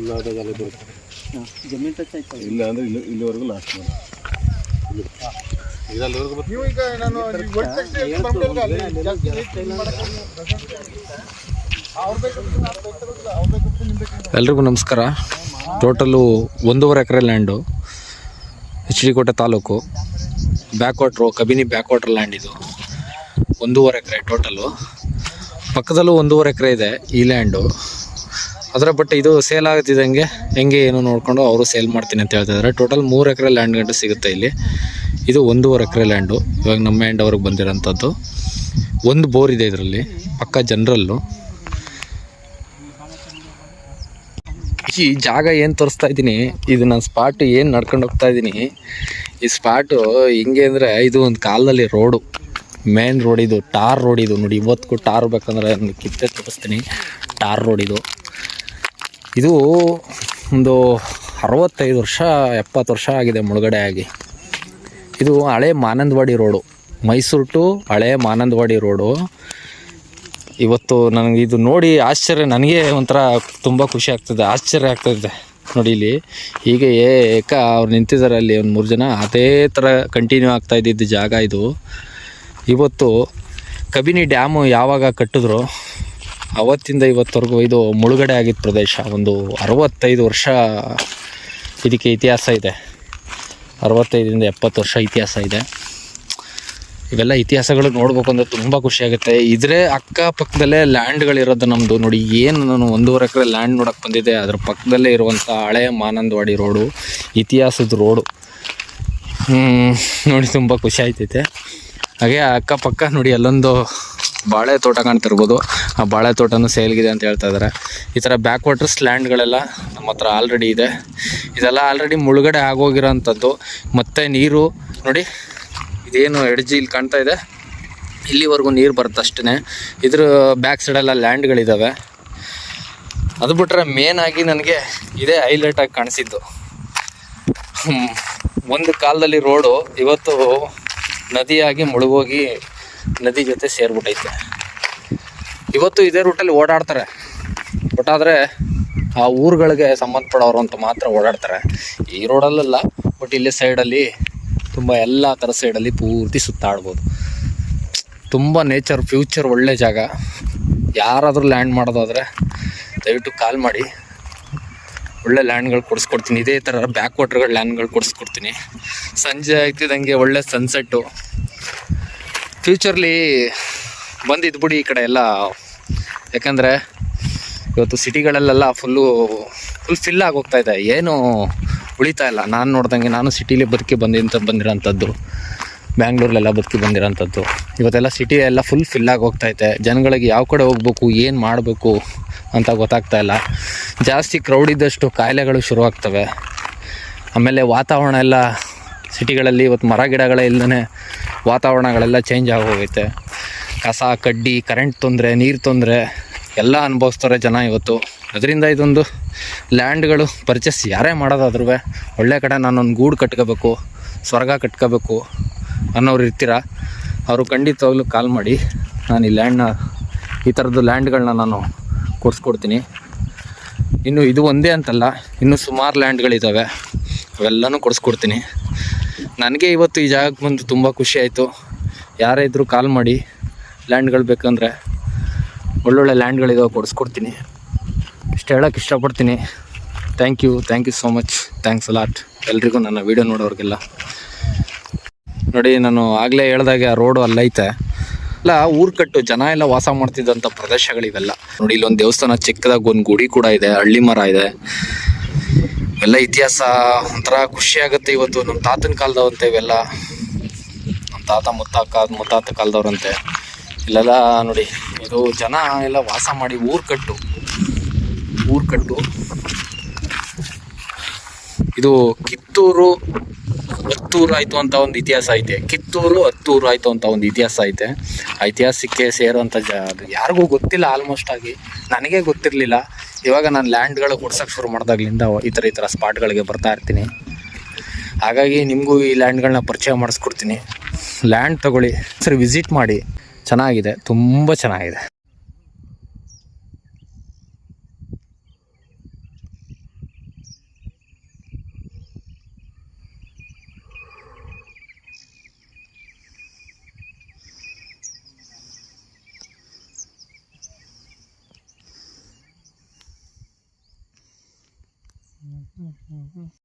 ಇಲ್ಲ ಆದಾಗ ಅಲ್ಲಿ ಬರುತ್ತೆ ಜಮೀನು ಟಚ್ ಆಯ್ತು? ಇಲ್ಲ ಅಂದರೆ ಇಲ್ಲಿ ಇಲ್ಲಿವರೆಗೂ ಲಾಸ್ಟ್ ಮಾಡಿ. ನೀವು ಈಗ ನಾನು ಎಲ್ರಿಗೂ ನಮಸ್ಕಾರ. ಟೋಟಲು ಒಂದೂವರೆ ಎಕರೆ land H D Kote taluk. Back water Kabini back water land ಇದು. ಒಂದೂವರೆ ಎಕರೆ ಟೋಟಲು ಪಕ್ಕದಲ್ಲೂ ಒಂದೂವರೆ ಎಕರೆ ಇದೆ ಈ ಲ್ಯಾಂಡು ಅದರ ಬಟ್ ಇದು ಸೇಲ್ ಆಗುತ್ತಿದ್ದಂಗೆ ಹೆಂಗೆ ಏನು ನೋಡಿಕೊಂಡು ಅವರು ಸೇಲ್ ಮಾಡ್ತೀನಿ ಅಂತ ಹೇಳ್ತಾ ಇದ್ದಾರೆ ಟೋಟಲ್ ಮೂರು ಎಕರೆ ಲ್ಯಾಂಡ್ ಗಂಟೆ ಸಿಗುತ್ತೆ ಇಲ್ಲಿ. ಇದು ಒಂದೂವರೆ ಎಕರೆ ಲ್ಯಾಂಡು ಇವಾಗ ನಮ್ಮ ಹ್ಯಾಂಡ್ ಅವ್ರಿಗೆ ಬಂದಿರೋಂಥದ್ದು. ಒಂದು ಬೋರ್ ಇದೆ ಇದರಲ್ಲಿ. ಪಕ್ಕ ಜನರಲ್ಲು. ಈ ಜಾಗ ಏನು ತೋರಿಸ್ತಾ ಇದ್ದೀನಿ, ಇದು ನಾನು ಸ್ಪಾಟ್ ಏನು ನಡ್ಕೊಂಡು ಹೋಗ್ತಾ ಇದ್ದೀನಿ, ಈ ಸ್ಪಾಟು ಹಿಂಗೆ ಅಂದರೆ ಇದು ಒಂದು ಕಾಲದಲ್ಲಿ ರೋಡು ಮೇನ್ ರೋಡ್ ಇದು ಟಾರ್ ರೋಡ್ ಇದು. ನೋಡಿ, ಇವತ್ತಿಗೂ ಟಾರ್ ಬೇಕಂದ್ರೆ ನಾನು ಕಿತ್ತೆ ತೋರಿಸ್ತೀನಿ. ಟಾರ್ ರೋಡ್ ಇದು. ಇದು ಒಂದು ಅರವತ್ತೈದು ವರ್ಷ, ಎಪ್ಪತ್ತು ವರ್ಷ ಆಗಿದೆ ಮುಳುಗಡೆ ಆಗಿ. ಇದು ಹಳೆ ಮಾನಂದವಾಡಿ ರೋಡು. ಮೈಸೂರು ಟು ಹಳೆ ಮಾನಂದವಾಡಿ ರೋಡು. ಇವತ್ತು ನನಗೆ ಇದು ನೋಡಿ ಆಶ್ಚರ್ಯ, ನನಗೆ ಒಂಥರ ತುಂಬ ಖುಷಿ ಆಗ್ತದೆ, ಆಶ್ಚರ್ಯ ಆಗ್ತದೆ ನೋಡಿ ಇಲ್ಲಿ. ಹೀಗೆ ಏಕ ಅವ್ರು ನಿಂತಿದ್ದಾರೆ ಅಲ್ಲಿ ಒಂದು ಮೂರು ಜನ, ಅದೇ ಥರ ಕಂಟಿನ್ಯೂ ಆಗ್ತಾ ಇದ್ದಿದ್ದು ಜಾಗ ಇದು. ಇವತ್ತು ಕಬಿನಿ ಡ್ಯಾಮು ಯಾವಾಗ ಕಟ್ಟಿದ್ರು? ಅವತ್ತಿಂದ ಇವತ್ತವರೆಗೂ ಇದು ಮುಳುಗಡೆ ಆಗಿದ್ದ ಪ್ರದೇಶ. ಒಂದು ಅರವತ್ತೈದು ವರ್ಷ ಇದಕ್ಕೆ ಇತಿಹಾಸ ಇದೆ. ಅರವತ್ತೈದರಿಂದ ಎಪ್ಪತ್ತು ವರ್ಷ ಇತಿಹಾಸ ಇದೆ. ಇವೆಲ್ಲ ಇತಿಹಾಸಗಳು ನೋಡ್ಬೇಕು ಅಂದರೆ ತುಂಬ ಖುಷಿ ಆಗುತ್ತೆ. ಇದ್ರೆ ಅಕ್ಕಪಕ್ಕದಲ್ಲೇ ಲ್ಯಾಂಡ್ಗಳಿರೋದು ನಮ್ಮದು ನೋಡಿ, ಏನು ನಾನು ಒಂದೂವರೆ ಎಕರೆ ಲ್ಯಾಂಡ್ ನೋಡೋಕ್ಕೆ ಬಂದಿದ್ದೆ. ಅದ್ರ ಪಕ್ಕದಲ್ಲೇ ಇರುವಂಥ ಹಳೆ ಮಾನಂದವಾಡಿ ರೋಡು, ಇತಿಹಾಸದ ರೋಡು. ನೋಡಿ, ತುಂಬ ಖುಷಿ ಆಯ್ತೈತೆ. ಹಾಗೆ ಅಕ್ಕಪಕ್ಕ, ನೋಡಿ, ಅಲ್ಲೊಂದು ಬಾಳೆ ತೋಟ ಕಾಣ್ತಿರ್ಬೋದು. ಆ ಬಾಳೆ ತೋಟನೂ ಸೇಲ್ಗಿದೆ ಅಂತ ಹೇಳ್ತಾ ಇದ್ದಾರೆ ಈ ಥರ ಬ್ಯಾಕ್ ವಾಟರ್ಸ್ ಲ್ಯಾಂಡ್ಗಳೆಲ್ಲ ನಮ್ಮ ಹತ್ರ ಆಲ್ರೆಡಿ ಇದೆ. ಇದೆಲ್ಲ ಆಲ್ರೆಡಿ ಮುಳುಗಡೆ ಆಗೋಗಿರೋಂಥದ್ದು. ಮತ್ತು ನೀರು, ನೋಡಿ, ಇದೇನು ಎಡ್ಜಿ ಇಲ್ಲಿ ಕಾಣ್ತಾ ಇದೆ. ಇಲ್ಲಿವರೆಗೂ ನೀರು ಬರುತ್ತೆ ಅಷ್ಟೇ ಇದ್ರ ಬ್ಯಾಕ್ ಸೈಡೆಲ್ಲ ಲ್ಯಾಂಡ್ಗಳಿದ್ದಾವೆ ಅದು ಬಿಟ್ಟರೆ ಆಗಿ ನನಗೆ ಇದೇ ಹೈಲೈಟಾಗಿ ಕಾಣಿಸಿದ್ದು. ಒಂದು ಕಾಲದಲ್ಲಿ ರೋಡು ಇವತ್ತು ನದಿಯಾಗಿ ಮುಳುಗೋಗಿ ನದಿ ಜೊತೆ ಸೇರ್ಬಿಟ್ಟೈತೆ. ಇವತ್ತು ಇದೇ ರೂಟಲ್ಲಿ ಓಡಾಡ್ತಾರೆ. ಬಟ್ ಆದರೆ ಆ ಊರುಗಳಿಗೆ ಸಂಬಂಧಪಡೋರು ಅಂತ ಮಾತ್ರ ಓಡಾಡ್ತಾರೆ. ಈ ರೋಡಲ್ಲ ಬಟ್ ಇಲ್ಲಿ ಸೈಡಲ್ಲಿ ತುಂಬ ಎಲ್ಲ ಥರ ಸೈಡಲ್ಲಿ ಪೂರ್ತಿ ಸುತ್ತಾಡ್ಬೋದು. ತುಂಬ ನೇಚರ್ ಫ್ಯೂಚರ್ ಒಳ್ಳೆ ಜಾಗ. ಯಾರಾದರೂ ಲ್ಯಾಂಡ್ ಮಾಡೋದಾದರೆ ದಯವಿಟ್ಟು ಕಾಲ್ ಮಾಡಿ. ಒಳ್ಳೆ ಲ್ಯಾಂಡ್ಗಳು ಕೊಡಿಸ್ಕೊಡ್ತೀನಿ. ಇದೇ ಥರ ಬ್ಯಾಕ್ ವಾಟ್ರ್ಗಳು ಲ್ಯಾಂಡ್ಗಳು ಕೊಡಿಸ್ಕೊಡ್ತೀನಿ. ಸಂಜೆ ಆಗ್ತಿದ್ದಂಗೆ ಒಳ್ಳೆ ಸನ್ಸೆಟ್ಟು ಫ್ಯೂಚರ್ಲಿ ಬಂದಿದ್ದು ಬಿಡಿ ಈ ಕಡೆ ಎಲ್ಲ. ಯಾಕಂದರೆ ಇವತ್ತು ಸಿಟಿಗಳಲ್ಲೆಲ್ಲ ಫುಲ್ಲು ಫುಲ್ ಫಿಲ್ ಹೋಗ್ತಾ ಇದೆ. ಏನು ಉಳಿತಾ ಇಲ್ಲ. ನಾನು ನೋಡ್ದಂಗೆ ನಾನು ಸಿಟಿಲಿ ಬದುಕಿ ಬಂದಿಂತ ಬಂದಿರೋಂಥದ್ದು ಬ್ಯಾಂಗ್ಳೂರಲ್ಲೆಲ್ಲ ಬದುಕಿ ಬಂದಿರೋಂಥದ್ದು, ಇವತ್ತೆಲ್ಲ ಸಿಟಿ ಎಲ್ಲ ಫುಲ್ ಫಿಲ್ ಆಗಿ ಹೋಗ್ತೈತೆ ಜನಗಳಿಗೆ ಯಾವ ಕಡೆ ಹೋಗ್ಬೇಕು, ಏನು ಮಾಡಬೇಕು ಅಂತ ಗೊತ್ತಾಗ್ತಾ ಇಲ್ಲ. ಜಾಸ್ತಿ ಕ್ರೌಡ್ ಇದ್ದಷ್ಟು ಕಾಯಿಲೆಗಳು ಶುರುವಾಗ್ತವೆ ಆಮೇಲೆ ವಾತಾವರಣ ಎಲ್ಲ ಸಿಟಿಗಳಲ್ಲಿ ಇವತ್ತು ಮರ ಗಿಡಗಳೇ ಇಲ್ಲದೇ ವಾತಾವರಣಗಳೆಲ್ಲ ಚೇಂಜ್ ಆಗೋಗೈತೆ. ಕಸ, ಕಡ್ಡಿ ಕರೆಂಟ್ ತೊಂದರೆ, ನೀರು ತೊಂದರೆ ಎಲ್ಲ ಅನುಭವಿಸ್ತಾರೆ ಜನ ಇವತ್ತು. ಅದರಿಂದ ಇದೊಂದು ಲ್ಯಾಂಡ್ಗಳು ಪರ್ಚೇಸ್ ಯಾರೇ ಮಾಡೋದಾದ್ರೂ ಒಳ್ಳೆ ಕಡೆ ನಾನೊಂದು ಗೂಡು ಕಟ್ಕೋಬೇಕು, ಸ್ವರ್ಗ ಕಟ್ಕೋಬೇಕು ಅನ್ನೋರು ಇರ್ತೀರ? ಅವರು ಖಂಡಿತವಾಗ್ಲೂ ಕಾಲ್ ಮಾಡಿ, ನಾನು ಈ ಲ್ಯಾಂಡ್ನ ಈ ಥರದ್ದು ಲ್ಯಾಂಡ್ಗಳನ್ನ ನಾನು ಕೊಡಿಸ್ಕೊಡ್ತೀನಿ. ಇನ್ನು ಇದು ಒಂದೇ ಅಂತಲ್ಲ, ಇನ್ನೂ ಸುಮಾರು ಲ್ಯಾಂಡ್ಗಳಿದ್ದಾವೆ ಅವೆಲ್ಲನೂ ಕೊಡಿಸ್ಕೊಡ್ತೀನಿ. ನನಗೆ ಇವತ್ತು ಈ ಜಾಗಕ್ಕೆ ಬಂದು ತುಂಬ ಖುಷಿ ಆಯಿತು. ಯಾರೇ ಇದ್ದರೂ ಕಾಲ್ ಮಾಡಿ. ಲ್ಯಾಂಡ್ಗಳು ಬೇಕಂದರೆ ಒಳ್ಳೊಳ್ಳೆ ಲ್ಯಾಂಡ್ಗಳಿದಾವೆ ಕೊಡಿಸ್ಕೊಡ್ತೀನಿ. ಇಷ್ಟು ಹೇಳೋಕ್ಕೆ ಇಷ್ಟಪಡ್ತೀನಿ. Thank you thank you so much thanks a lot ಎಲ್ರಿಗೂ ನನ್ನ ವೀಡಿಯೋ ನೋಡೋರಿಗೆಲ್ಲ. ನೋಡಿ, ನಾನು ಆಗಲೇ ಹೇಳ್ದಾಗೆ ಆ ರೋಡು ಅಲ್ಲೈತೆ ಎಲ್ಲ ಊರು ಕಟ್ಟು ಜನ ಎಲ್ಲ ವಾಸ ಮಾಡ್ತಿದ್ದಂಥ ಪ್ರದೇಶಗಳಿವೆಲ್ಲ. ನೋಡಿ, ಇಲ್ಲೊಂದು ದೇವಸ್ಥಾನ ಚಿಕ್ಕದಾಗ ಒಂದು ಗುಡಿ ಕೂಡ ಇದೆ, ಹಳ್ಳಿ ಮರ ಇದೆ. ಎಲ್ಲ ಇತಿಹಾಸ ಒಂಥರ ಖುಷಿ ಆಗುತ್ತೆ ಇವತ್ತು. ನಮ್ಮ ತಾತನ ಕಾಲದವಂತೆ ಇವೆಲ್ಲ. ನಮ್ಮ ತಾತ ಮುತ್ತಾಕ, ಮುತ್ತಾತ ಕಾಲದವ್ರಂತೆ. ಇಲ್ಲೆಲ್ಲ ನೋಡಿ, ಇದು ಜನ ಎಲ್ಲ ವಾಸ ಮಾಡಿ ಊರು ಕಟ್ಟು. ಊರು ಕಟ್ಟು. ಇದು ಕಿತ್ತೂರು ಹತ್ತೂರು ಆಯಿತು ಅಂತ ಒಂದು ಇತಿಹಾಸ ಐತೆ. ಕಿತ್ತೂರು ಹತ್ತೂರು ಆಯಿತು ಅಂತ ಒಂದು ಇತಿಹಾಸ ಐತೆ. ಆ ಇತಿಹಾಸಕ್ಕೆ ಸೇರುವಂಥ ಜ ಯಾರಿಗೂ ಗೊತ್ತಿಲ್ಲ ಆಲ್ಮೋಸ್ಟ್ ಆಗಿ. ನನಗೆ ಗೊತ್ತಿರಲಿಲ್ಲ. ಇವಾಗ ನಾನು ಲ್ಯಾಂಡ್ಗಳು ಕೊಡ್ಸೋಕ್ಕೆ ಶುರು ಮಾಡಿದಾಗ್ಲಿಂದ ಈ ಥರ ಈ ಥರ ಸ್ಪಾಟ್ಗಳಿಗೆ ಬರ್ತಾ ಇರ್ತೀನಿ. ಹಾಗಾಗಿ ನಿಮಗೂ ಈ ಲ್ಯಾಂಡ್ಗಳನ್ನ ಪರಿಚಯ ಮಾಡಿಸ್ಕೊಡ್ತೀನಿ. ಲ್ಯಾಂಡ್ ತಗೊಳ್ಳಿ. ಸರಿ ವಿಸಿಟ್ ಮಾಡಿ. ಚೆನ್ನಾಗಿದೆ. ತುಂಬ ಚೆನ್ನಾಗಿದೆ. Mm-hmm.